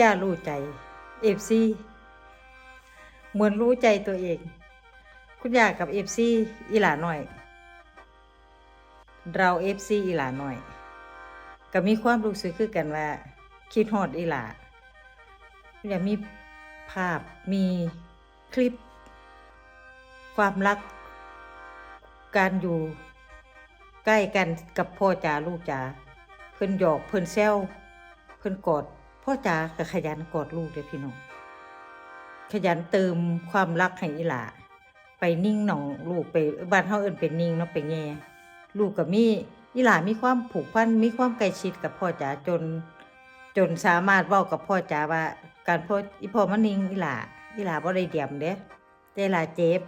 ยารู้ใจเอฟซีเหมือนรู้ใจตัวเอง คุณยากับเอฟซีอีหลาหน่อย เราเอฟซีอีหลาหน่อยก็มีความรู้สึกคือกันว่า คิดฮอดอีหลาคุณยากมีภาพมีคลิป ความรัก การอยู่ใกล้กันกับพ่อจ๋าลูกจ๋าเพิ่นหยอกเพิ่นแซวเพิ่นกอด พ่อจ๋าก็ขยันกอดลูกเลยพี่น้องขยันเติมความรักให้อีหลาไปนิ่งหนองลูกไปบ้านเฮาเอิ้นเป็นนิ่งเนาะไปแง่ลูกกับมีอีหลามีความผูกพันมีความใกล้ชิดกับพ่อจ๋าจน จนสามารถเว้ากับพ่อจ๋าว่า การพ่ออีพ่อมันนิ่งอีหลาอีหลาบ่ได้เดียมเด้แต่ลาเจ็บ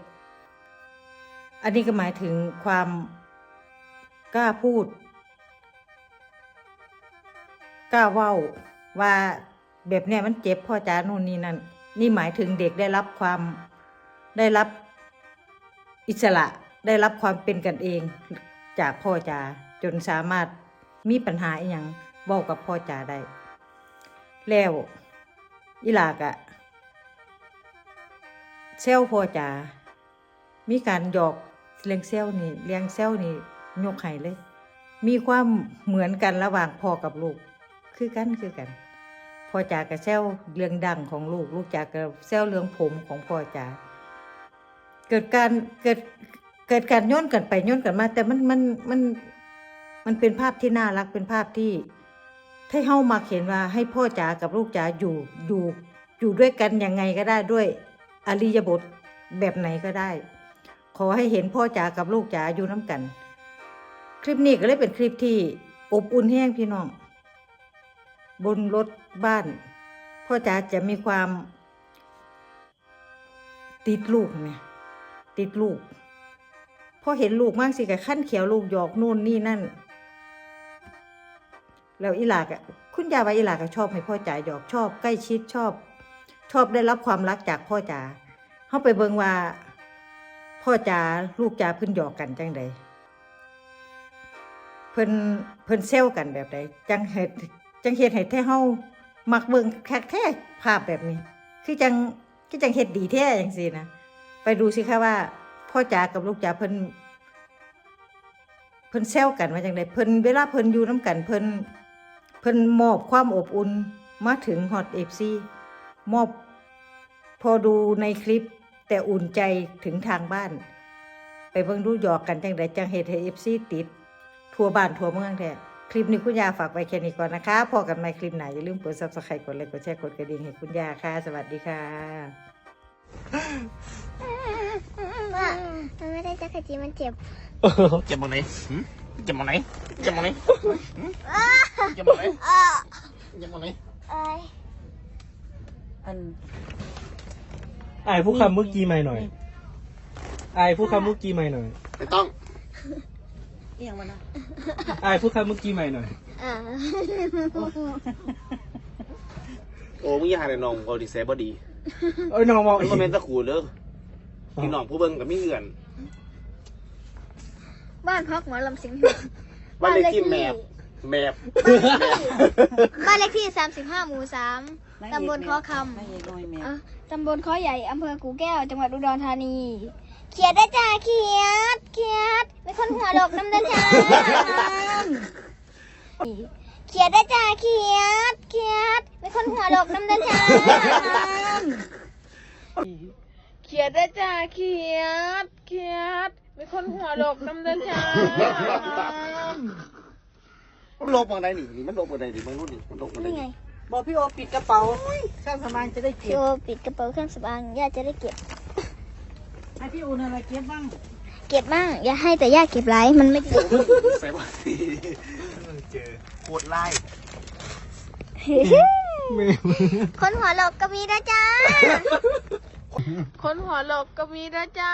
อันนี้ก็หมายถึงความกล้าพูดกล้าเว้า ว่าแบบเนี้ยมันเจ็บพ่อจ๋านู่นนี่นั่นนี่หมายถึงเด็กได้รับความได้รับอิสระได้รับความเป็นกันเองจากพ่อจ๋าจนสามารถมีปัญหาอย่างบอกกับพ่อจ๋าได้ แล้วอิหลากอะเซลพ่อจ๋ามีการหยอกเลี้ยงเซลนี่เลี้ยงเซลนี่ยกไห้เลย มีความเหมือนกันระหว่างพ่อกับลูก คือกันคือกัน พ่อจ๋ากระเซลเรื่องดังของลูก ลูกจ๋ากระเซลเรื่องผมของพ่อจ๋าเกิดการเกิดเกิดการย่นกันไปย่นกันมา แต่มันมันมันมันเป็นภาพที่น่ารักเป็นภาพที่ให้เฮ้ามาเห็นว่าให้พ่อจ๋ากับลูกจ๋าอยู่อยู่อยู่ด้วยกันยังไงก็ได้ด้วยอริยบทแบบไหนก็ได้ ขอให้เห็นพ่อจ๋ากับลูกจ๋าอยู่น้ำกัน คลิปนี้ก็เลยเป็นคลิปที่อบอุ่นแห้งพี่น้อง บนรถบ้าน พ่อจ๋าจะมีความติดลูกไหมติดลูกพอเห็นลูกมากสิกับขั้นเขียวลูกหยอกนู่นนี่นั่น แล้วอีหลากคุณยาว่าอีหลากชอบให้พ่อจ๋าหยอกชอบ ใกล้ชิดชอบ ชอบได้รับความรักจากพ่อจ๋าเขาไปเบิงว่า พ่อจ๋าลูกจ๋าเพิ่นหยอกกันจังใดเพิ่นเพิ่นเซลกันแบบใดจังเหตุ จังเฮ็ดให้แท้เฮามักเบิ่งคักแท้ภาพแบบนี้ คือจังคือจังเฮ็ดดีแท้จังสินะไปดูสิคะว่า พ่อจ๋ากับลูกจ๋าเพิ่นเพิ่นแซวกันว่าจังไดเพิ่นเวลาเพิ่นอยู่น้ำกันเพิ่นเพิ่นมอบความอบอุ่นมาถึงฮอตเอฟซีมอบพอดูในคลิปแต่อุ่นใจถึงทางบ้าน ไปเบิ่งดูหยอกกันจังไดจังเฮ็ดให้เอฟซีติด ทั่วบ้านทั่วเมืองแท้ คลิปนี้คุณยาฝากไว้แค่นี้ก่อนนะคะพอกันใหม่คลิปไหนอย่าลืมกดซับสไครต์กดไลค์กดแชร์กดกระดิ่งให้คุณยาค่ะ สวัสดีค่ะมันไม่ได้จักรจีมันเจ็บ เจ็บตรงไหนเจ็บตรงไหนเจ็บตรงไหนเจ็บตรงไหนเจ็บตรงไหนอันไอ้ผู้คำเมื่อกี้ใหม่หน่อยไอ้ผู้คำเมื่อกี้ใหม่หน่อย ไม่ต้อง เอียงมันนะไอ้พูดคำเมื่อกี้ใหม่หน่อยโอ้มึงอย่าหาแต่น้องเขาดีเซบอดีเอ้ยน้องมองมันเป็นตะขูดเด้อพี่น้องผู้เบิ้งกับไม่เหือน บ้านพักหมอลำสิงห์บ้านเลขที่แมบแมบบ้านเลขที่ 35 หมู่ 3 ตำบลค้อคำตำบลค้อใหญ่ อำเภอกูแก้ว จังหวัดอุดรธานี เขียนได้จ้าเขีย คนหัวดกน้ำตาจเขียดได้จ้าเขียดเขียดเป็นคนหัวดกน้ำตาจเขียดได้จ้าเขียดเขียดเป็นคนหัวดกน้ำตาจ้ามันลบมาได้หนิมันลบมาได้หนิมันรุ่นนี่มันลบมาได้บอกพี่โอปิดกระเป๋าข้างสำอางจะได้เก็บพี่โอปิดกระเป๋าข้างสำอางย่าจะได้เก็บให้พี่โอูนอะไรเก็บบ้าง เก็บบ้าง อย่าให้แต่ย่าเก็บไรมันไม่ดีใส่บอลสีเจอปวดไล่คนหัวหลอกก็มีนะจ๊ะ คนหัวหลอกก็มีนะจ๊ะ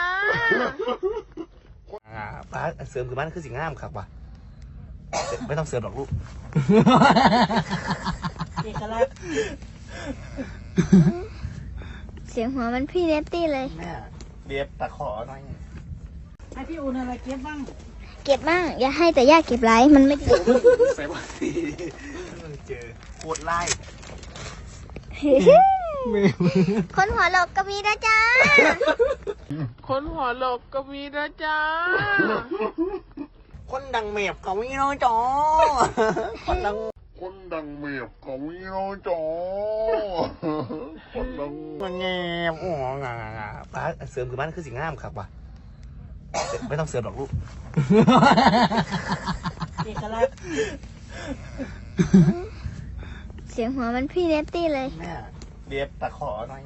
ป้าเสริมคือบ้านคือสิ่งงามครับว่ะไม่ต้องเสริมหรอกลูกเเสียงหัวมันพี่เนตตี้เลย เบียบตะขอหน่อย ให้พี่อุ่นอะไรเก็บบ้างเก็บบ้าง อย่าให้แต่ย่าเก็บไรมันไม่ดีใส่บ่เจอโคตรไล่คนหัวหลอกก็มีนะจ๊ะ คนหัวโลกก็มีนะจ๊ะ คนดังเมียบเขามีน้อยจอคนดัง คนดังเมียบเขามีน้อยจอคนดังมันเงียบโอ้โหงางางาป้าเสริมคือบ้านคือสิ่งงามครับว่ะ ไม่ต้องเสริมหรอกลูก เอกลักษณ์เสียงหัวมันพี่เนตตี้เลย แม่เดียบตะขอหน่อย